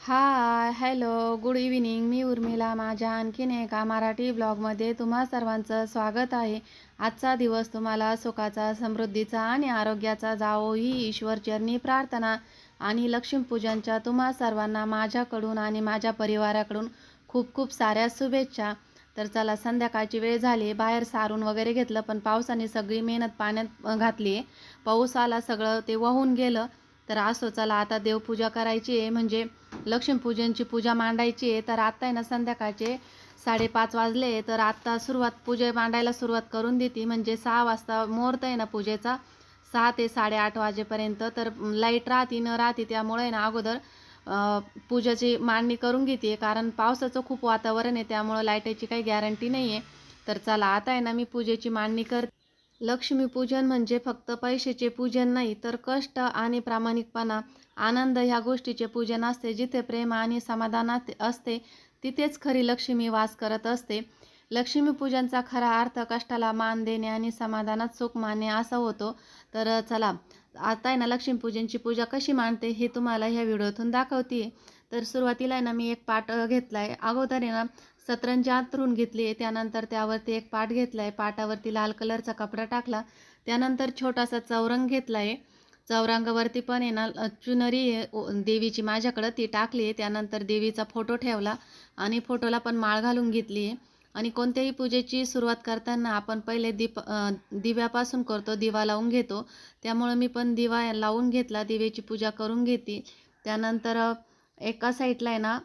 हाय hello good evening मी उर्मिला. माझ्या आणखीन एका मराठी ब्लॉगमध्ये तुम्हा सर्वांचं स्वागत आहे. आजचा दिवस तुम्हाला सुखाचा समृद्धीचा आणि आरोग्याचा जावो ही ईश्वरचरणी प्रार्थना आणि लक्ष्मीपूजनच्या तुम्हा सर्वांना माझ्याकडून आणि माझ्या परिवाराकडून खूप खूप साऱ्या शुभेच्छा. तर चला संध्याकाळची वेळ झाली. बाहेर सारून वगैरे घेतलं पण पावसाने सगळी मेहनत पाण्यात घातली आहे पाऊस आला सगळं ते वाहून गेलं. तर असो चला आता देवपूजा करायची आहे. म्हणजे लक्ष्मीपूजनची पूजा मांडायची आहे. तर आत्ता आहे ना संध्याकाळचे साडेपाच वाजले. तर आत्ता सुरुवात पूजे मांडायला सुरुवात करून देते. म्हणजे सहा वाजता मुहूर्त आहे ना पूजेचा. सहा ते साडेआठ वाजेपर्यंत. तर लाइट राहते न राहते त्यामुळे आहे ना अगोदर पूजाची पूजेची मांडणी करून घेते. कारण पावसाचं खूप वातावरण आहे त्यामुळं लाईटाची काही गॅरंटी नाही आहे तर चला आता आहे ना मी पूजेची मांडणी करते. लक्ष्मीपूजन म्हणजे फक्त पैशाचे पूजन नाही तर कष्ट आणि प्रामाणिकपणा आनंद ह्या गोष्टीचे पूजन असते. जिथे प्रेम आणि समाधानात असते तिथेच खरी लक्ष्मी वास करत असते. लक्ष्मीपूजनचा खरा अर्थ कष्टाला मान देणे आणि समाधानात सुख मानणे असा होतो. तर चला आता आहे ना लक्ष्मीपूजनची पूजा कशी मांडते हे तुम्हाला ह्या व्हिडिओतून दाखवते तर सुरुवातीला आहे ना मी एक पाट घेतला आहे अगोदर आहे ना सतरंजी आतरून घेतली. आहे त्यानंतर त्यावरती एक पाट घेतला आहे पाटावरती लाल कलरचा कपडा टाकला. त्यानंतर छोटासा चौरंग घेतला आहे चौरंगावरती पण आहे ना चुनरी ओ- देवीची माझ्याकडं ती टाकली. आहे त्यानंतर देवीचा फोटो ठेवला आणि फोटोला पण माळ घालून घेतली. आहे आणि कोणत्याही पूजेची सुरुवात करताना आपण पहिले दीप दिव्यापासून करतो दिवा लावून घेतो. त्यामुळं मी पण दिवा लावून घेतला दिव्याची पूजा करून घेते त्यानंतर एका साईडला आहे ना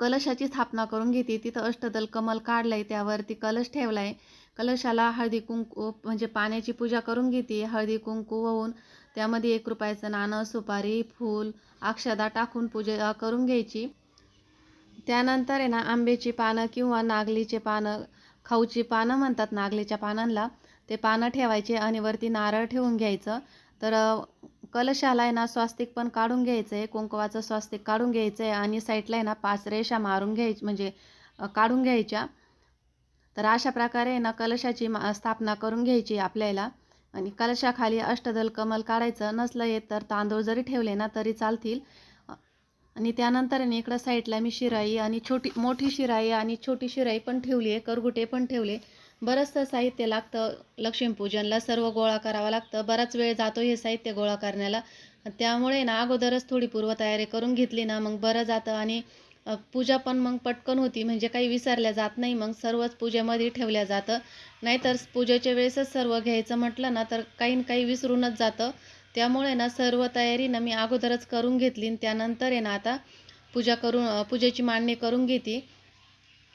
कलशाची स्थापना करून घेते. तिथं अष्टदल कमल काढलं आहे त्यावरती कलश ठेवला आहे कलशाला हळदी कुंकू म्हणजे पाण्याची पूजा करून घेते. हळदी कुंकू वाहून त्यामध्ये एक रुपयाचं नाणं सुपारी फूल अक्षदा टाकून पूजा करून घ्यायची. त्यानंतर आहे ना आंब्याची पानं किंवा नागलीचे पानं खाऊची पानं म्हणतात नागलीच्या पानांना ते पानं ठेवायचे आणि वरती नारळ ठेवून घ्यायचं. तर कलशाला आहे ना स्वास्तिक पण काढून घ्यायचं आहे कुंकवाचं स्वास्तिक काढून घ्यायचं आहे आणि साईडला आहे ना पाच रेषा मारून घ्यायची म्हणजे काढून घ्यायच्या. तर अशा प्रकारे आहे ना कलशाची मा स्थापना करून घ्यायची आपल्याला. आणि कलशाखाली अष्टदल कमल काढायचं नसलं येत तर तांदूळ जरी ठेवले ना तरी चालतील. आणि त्यानंतर ना इकडं साईडला मी शिराई आणि छोटी मोठी शिराई आणि छोटी शिराई पण ठेवली आहे करगुटे पण ठेवले. बरंचसं साहित्य लागतं. लक्ष्मीपूजनला सर्व गोळा करावं लागतं. बराच वेळ जातो हे साहित्य गोळा करण्याला. त्यामुळे ना अगोदरच थोडी पूर्वतयारी करून घेतली ना मग बरं जातं. आणि पूजा पण मग पटकन होती. म्हणजे काही विसरल्या जात नाही. मग सर्वच पूजेमध्ये ठेवल्या जातं. नाहीतर पूजेच्या वेळेसच सर्व घ्यायचं म्हटलं ना तर काही ना काही विसरूनच जातं. त्यामुळे ना सर्व तयारी ना मी अगोदरच करून घेतली. आणि त्यानंतर आहे ना आता पूजा करून पूजेची मांडणी करून घेते.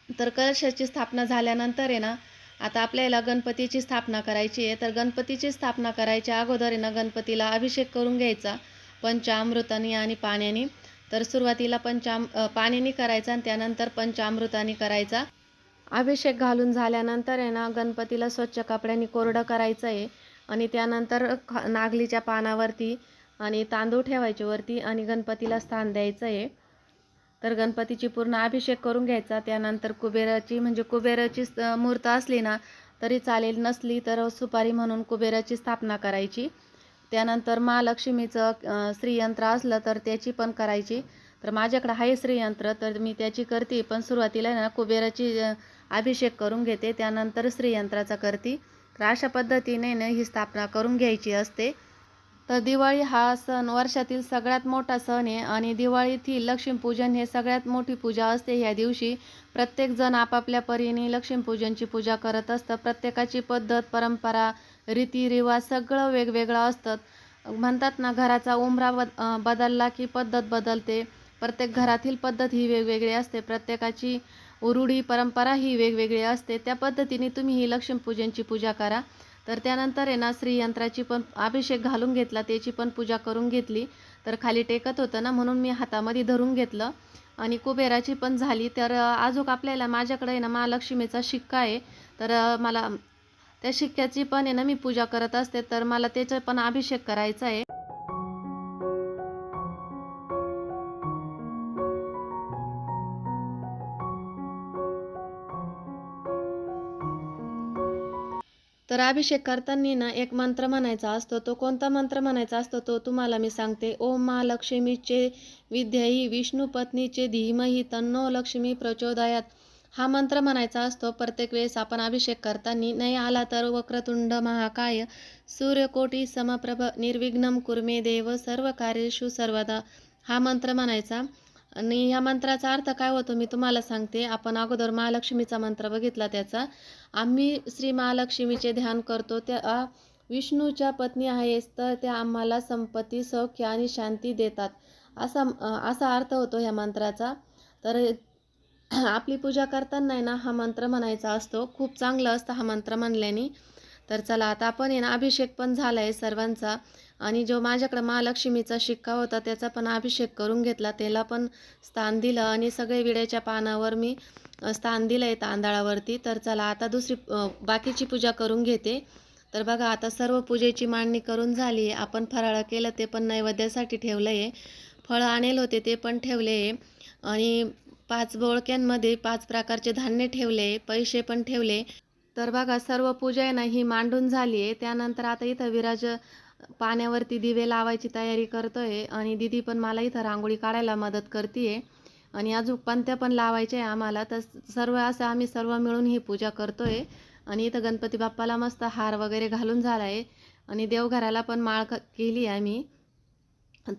तर कलशाची स्थापना झाल्यानंतर आहे ना आता आपल्याला गणपतीची स्थापना करायची आहे तर गणपतीची स्थापना करायच्या अगोदर आहे ना गणपतीला अभिषेक करून घ्यायचा. पंचामृतानी आणि पाण्याने. तर सुरुवातीला पंचाम पाण्याने करायचा आणि त्यानंतर पंचामृताने करायचा. अभिषेक घालून झाल्यानंतर आहे ना गणपतीला स्वच्छ कपड्याने कोरडं करायचं आहे. आणि त्यानंतर ख नागलीच्या पानावरती आणि तांदूळ ठेवायचे वरती आणि गणपतीला स्थान द्यायचं आहे. तर गणपतीची पूर्ण अभिषेक करून घ्यायचा. त्यानंतर कुबेराची म्हणजे कुबेराची मूर्त असली ना तरी चालेल. नसली तर सुपारी म्हणून कुबेराची स्थापना करायची. त्यानंतर महालक्ष्मीचं श्रीयंत्र असलं तर त्याची पण करायची. तर माझ्याकडे आहे श्रीयंत्र तर मी त्याची करते. पण सुरुवातीला ना कुबेराची अभिषेक करून घेते. त्यानंतर श्रीयंत्राचा करते. तर अशा पद्धतीने ना ही स्थापना करून घ्यायची असते. तर दिवाळी हा सण वर्षातील सगळ्यात मोठा सण आहे आणि दिवाळीतील लक्ष्मीपूजन हे सगळ्यात मोठी पूजा असते. ह्या दिवशी प्रत्येकजण आपापल्या परीने लक्ष्मीपूजनची पूजा करत असतं. प्रत्येकाची पद्धत परंपरा रीतिरिवाज सगळं वेगवेगळं असतं. म्हणतात ना घराचा उंबरा बद बदलला की पद्धत बदलते. प्रत्येक घरातील पद्धत ही वेगवेगळी असते. प्रत्येकाची उरुडी परंपरा ही वेगवेगळी असते. त्या पद्धतीने तुम्ही ही लक्ष्मीपूजनची पूजा करा. तर त्यानंतर आहे ना श्रीयंत्राची पण अभिषेक घालून घेतला त्याची पण पूजा करून घेतली. तर खाली टेकत होतं ना म्हणून मी हातामध्ये धरून घेतलं. आणि कुबेराची पण झाली. तर आजूक आपल्याला माझ्याकडे आहे ना महालक्ष्मीचा शिक्का आहे. तर मला त्या शिक्क्याची पण आहे ना मी पूजा करत असते. तर मला त्याचा पण अभिषेक करायचा आहे. अभिषेक करताना ना एक मंत्र म्हणायचा असतो तो कोणता मंत्र म्हणायचा असतो तो तुम्हाला मी सांगते. ओम महालक्ष्मीचे विद्याही विष्णू पत्नीचे धीमही तन्नो लक्ष्मी प्रचोदयात. हा मंत्र म्हणायचा असतो. प्रत्येक वेळेस आपण अभिषेक करताना नाही आला तर वक्रतुंड महाकाय सूर्यकोटी समप्रभ निर्विघ्नम कुर्मे देव सर्व कार्येषु सर्वदा. हा मंत्र म्हणायचा. आणि ह्या मंत्राचा अर्थ काय होतो मी तुम्हाला सांगते. आपण अगोदर महालक्ष्मीचा मंत्र बघितला त्याचा. आम्ही श्री महालक्ष्मीचे ध्यान करतो. त्या विष्णूच्या पत्नी आहेस तर त्या आम्हाला संपत्ती सौख्य आणि शांती देतात. असा असा अर्थ होतो ह्या मंत्राचा. तर आपली पूजा करताना आहे ना हा मंत्र म्हणायचा असतो. खूप चांगलं असतं हा मंत्र म्हणल्याने. तर चला आता आपण आहे ना अभिषेक पण झाला आहे सर्वांचा. आणि जो माझ्याकडं महालक्ष्मीचा शिक्का होता त्याचा पण अभिषेक करून घेतला. त्याला पण स्थान दिलं आणि सगळे विड्याच्या पानावर मी स्थान दिलं आहे तांदळावरती. तर चला आता दुसरी बाकीची पूजा करून घेते. तर बघा आता सर्व पूजेची मांडणी करून झाली आहे. आपण फराळ केलं ते पण नैवेद्यासाठी ठेवलं आहे फळं आणेल होते ते पण ठेवले आहे आणि पाच बोळक्यांमध्ये पाच प्रकारचे धान्य ठेवले पैसे पण ठेवले. तर बघा सर्व पूजा आहे ना ही मांडून झाली आहे. त्यानंतर आता इथं विराज पाण्यावरती दिवे लावायची तयारी करतोय आणि दिदी पण मला इथं रांगोळी काढायला मदत करते आणि अजून पंत्या पण लावायच्या आहे आम्हाला. तर सर्व असं आम्ही सर्व मिळून ही पूजा करतोय. आणि इथं गणपती बाप्पाला मस्त हार वगैरे घालून झाला आहे आणि देवघराला पण माळ केली आहे आम्ही.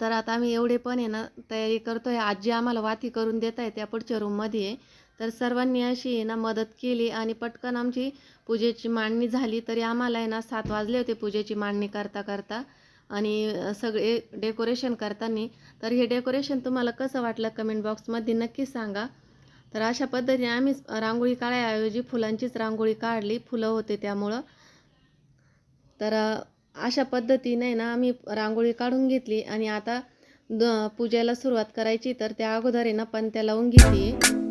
तर आता आम्ही एवढे पण आहे ना तयारी करतोय. आजी आम्हाला वाती करून देत आहे त्या पुढच्या रूममध्ये आहे तर सर्वांनी अशी आहे ना मदत केली आणि पटकन आमची पूजेची मांडणी झाली तरी आम्हाला आहे ना सात वाजले होते पूजेची मांडणी करता करता. आणि सगळे डेकोरेशन करताना. तर हे डेकोरेशन तुम्हाला कसं वाटलं कमेंट बॉक्समध्ये नक्कीच सांगा. तर अशा पद्धतीने आम्ही रांगोळी काढायऐवजी फुलांचीच रांगोळी काढली. फुलं होते त्यामुळं. तर अशा पद्धतीने ना आम्ही रांगोळी काढून घेतली आणि आता द पूजेला सुरुवात करायची. तर त्या अगोदर आहे ना पण त्या लावून घेतली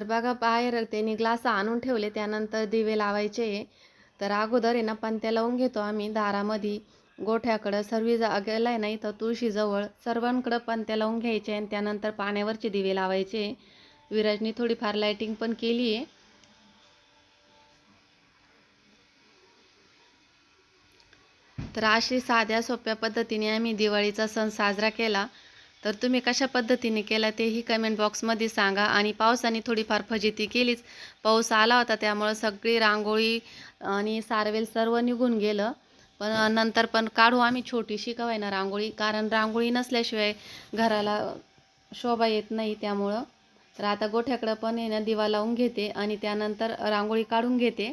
तर बघा बाहेर त्यांनी ग्लास आणून ठेवले त्यानंतर दिवे लावायचे. तर अगोदर आहे ना पंत्या लावून घेतो आम्ही दारामध्ये. गोठ्याकडं सर्वी जागेला आहे नाही तर तुळशीजवळ. सर्वांकडं पंत्या लावून घ्यायचे आणि त्यानंतर पाण्यावरचे दिवे लावायचे. विराजनी थोडीफार लाईटिंग पण केली आहे. तर अशी साध्या सोप्या पद्धतीने आम्ही दिवाळीचा सण साजरा केला. तर तुम्ही कशा पद्धतीने केला तेही कमेंट बॉक्समध्ये सांगा. आणि पावसाने थोडीफार फजिती केलीच. पाऊस आला होता त्यामुळं सगळी रांगोळी आणि सारवेल सर्व निघून गेलं. पण नंतर पण काढू आम्ही छोटीशी का ना रांगोळी. कारण रांगोळी नसल्याशिवाय घराला शोभा येत नाही त्यामुळं. तर आता गोठ्याकडं पण आहे ना दिवा लावून घेते आणि त्यानंतर रांगोळी काढून घेते.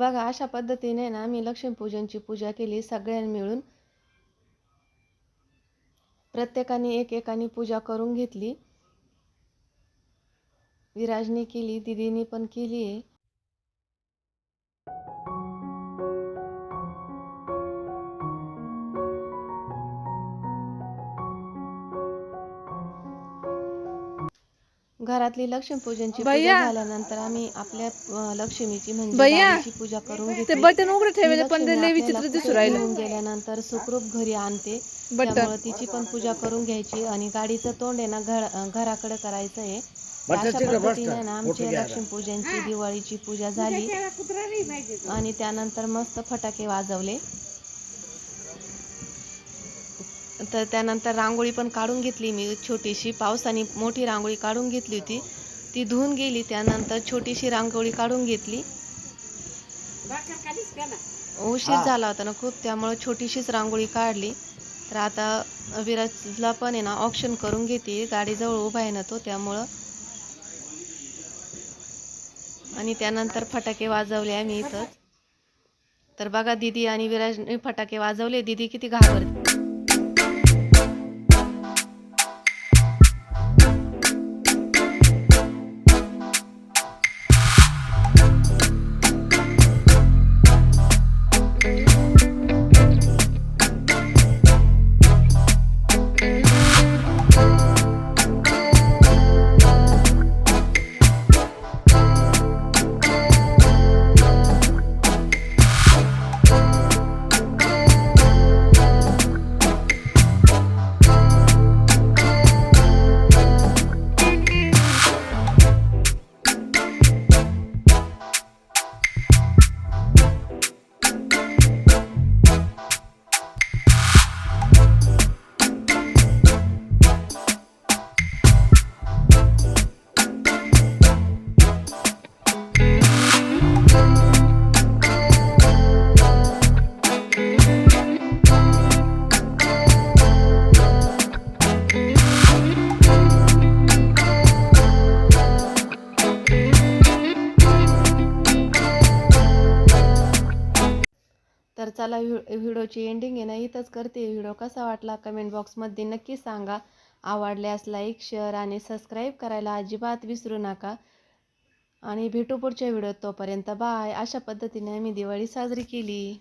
बघा अशा पद्धतीने ना मी लक्ष्मीपूजनची पूजा केली सगळ्यांनी मिळून. प्रत्येकाने एक एकाने पूजा करून घेतली. विराजने केली दिदीने पण केली. आहे घरातली लक्ष्मीपूजनची भैया. पूजा झाल्यानंतर आम्ही आपल्या अं, लक्ष्मीची म्हणजे भैया. पूजा करून ते घेतली. बटन उघडं ठेवले पण ते लय विचित्र दिसू राहिलं. घेऊन गेल्यानंतर सुखरूप घरी आणते. बटन. त्यामुळे तिची पण पूजा करून घ्यायची आणि गाडीचं तोंड आहे ना घर अं, घराकडे करायचं आहे तर अशा पद्धतीने ना आमची लक्ष्मीपूजनची दिवाळीची पूजा झाली. आणि त्यानंतर मस्त फटाके वाजवले. तर त्यानंतर रांगोळी पण काढून घेतली मी. छोटीशी पावसाने मोठी रांगोळी काढून घेतली होती. ती धुवून गेली त्यानंतर छोटीशी रांगोळी काढून घेतली. उशीर झाला होता ना खूप त्यामुळे छोटीशीच रांगोळी काढली. तर आता विराजला पण आहे ना ऑप्शन करून घेते. गाडीजवळ उभा आहे ना तो त्यामुळं. आणि त्यानंतर फटाके वाजवले आम्ही इथंच तर बघा दीदी आणि विराजने फटाके वाजवले. दीदी किती घाबरते. चला व्हि व्हिडिओची एंडिंग आहे ना इथंच करते व्हिडिओ. कसा वाटला कमेंट बॉक्समध्ये नक्की सांगा. आवडल्यास लाईक शेअर आणि सबस्क्राईब करायला अजिबात विसरू नका. आणि भेटू पुढच्या व्हिडिओत तोपर्यंत बाय अशा पद्धतीने आम्ही दिवाळी साजरी केली.